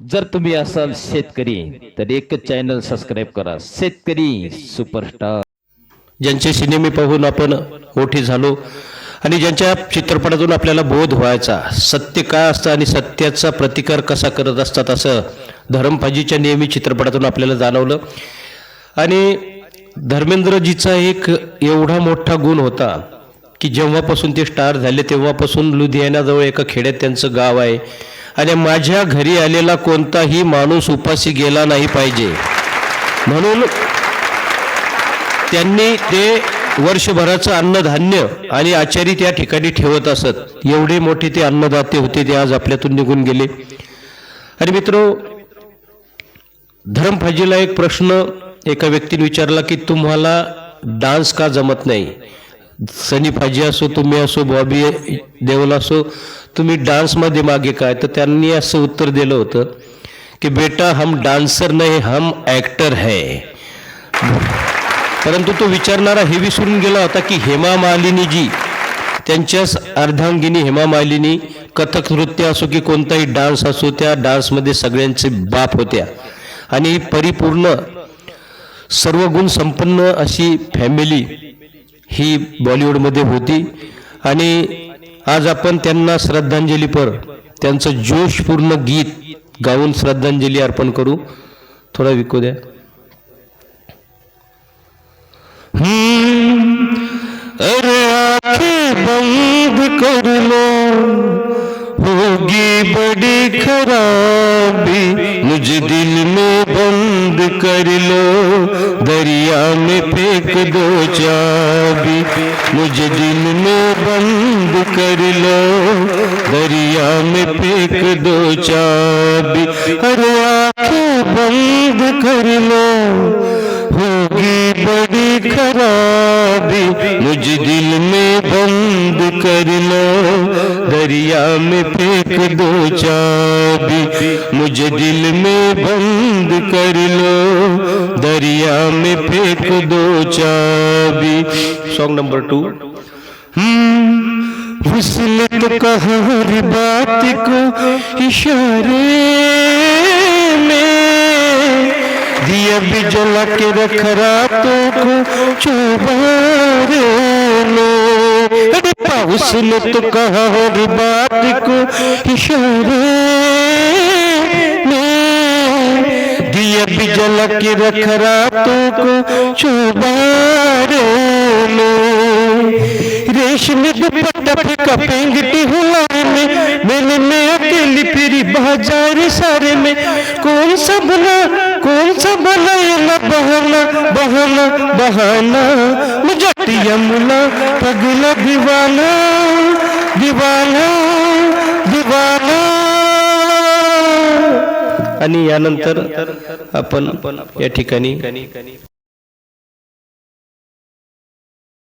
जर तुम्ही असाल शेतकरी तर एकच चॅनल सबस्क्राईब करा. शेतकरी सुपरस्टार ज्यांचे सिनेमे पाहून आपण मोठे झालो आणि ज्यांच्या चित्रपटातून आपल्याला बोध व्हायचा सत्य काय असतं आणि सत्याचा प्रतिकार कसा करत असतात असं धरमपाजीच्या नेहमी चित्रपटातून आपल्याला जाणवलं. आणि धर्मेंद्रजीचा एक एवढा मोठा गुण होता की जेव्हापासून ते स्टार झाले तेव्हापासून लुधियानाजवळ एका खेड्यात त्यांचं गाव आहे. आणि माझ्या घरी आलेला कोणताही माणूस उपाशी गेला नाही पाहिजे. म्हणून त्यांनी ते वर्षभराचं अन्नधान्य आणि आचारी त्या ठिकाणी ठेवत असत. एवढे मोठे ते अन्नदाते होते ते आज आपल्यातून निघून गेले. आणि मित्र धरमफाजीला एक प्रश्न एका व्यक्तीने विचारला की तुम्हाला डान्स का जमत नाही? सनी फाजी असो तुम्ही असो बॉबी देवल असो तुम्ही डान्समध्ये मागे काय तर त्यांनी असं उत्तर दिलं होतं की बेटा हम डान्सर नाही हम ॲक्टर है. परंतु तो विचारणारा हे विसरून गेला होता की हेमा मालिनीजी त्यांच्याच अर्धांगिनी हेमा मालिनी कथक नृत्य असो की कोणताही डान्स असो त्या डान्समध्ये सगळ्यांचे बाप होत्या. आणि परिपूर्ण सर्व गुण संपन्न अशी फॅमिली ही बॉलिवूडमध्ये होती. आणि आज आपण त्यांना श्रद्धांजलीपर त्यांचं जोशपूर्ण गीत गाऊन श्रद्धांजली अर्पण करू. थोडा विकू द्या. अरे आखे बंद कर लो. होगी बड़ी कर लो दरिया में फेंक दो चाबी। मुझे दिल में बंद कर लो दरिया में फेंक दो चाबी। अरे आंखें बंद कर लो होगी बड़ी खराबी। मुझे दिल में बंद कर लो दरिया में फेंक दो चाबी मुझे दिल में बंद कर लो। दरिया में फेंक दो चाबी। सॉन्ग नंबर टू वसलत का हर बात को इशारे में दिया भी जला के रख रातों को चौबारे। अरे पाउस ने तो कहा हर बात को इशारे में। दिया भी जला के रख रातों को चौबारे में। रेशम दुपट्टा फेंका पेंगटी हुलारे में। मैंने मैं अकेली फिरी बाज़ार सारे में। कौन सा भला, कौन सा बना ये ना బహర్ల బహర్ల బహానా मुझटिया मुला पगला దివానా దివానా आणि यानंतर आपण या ठिकाणी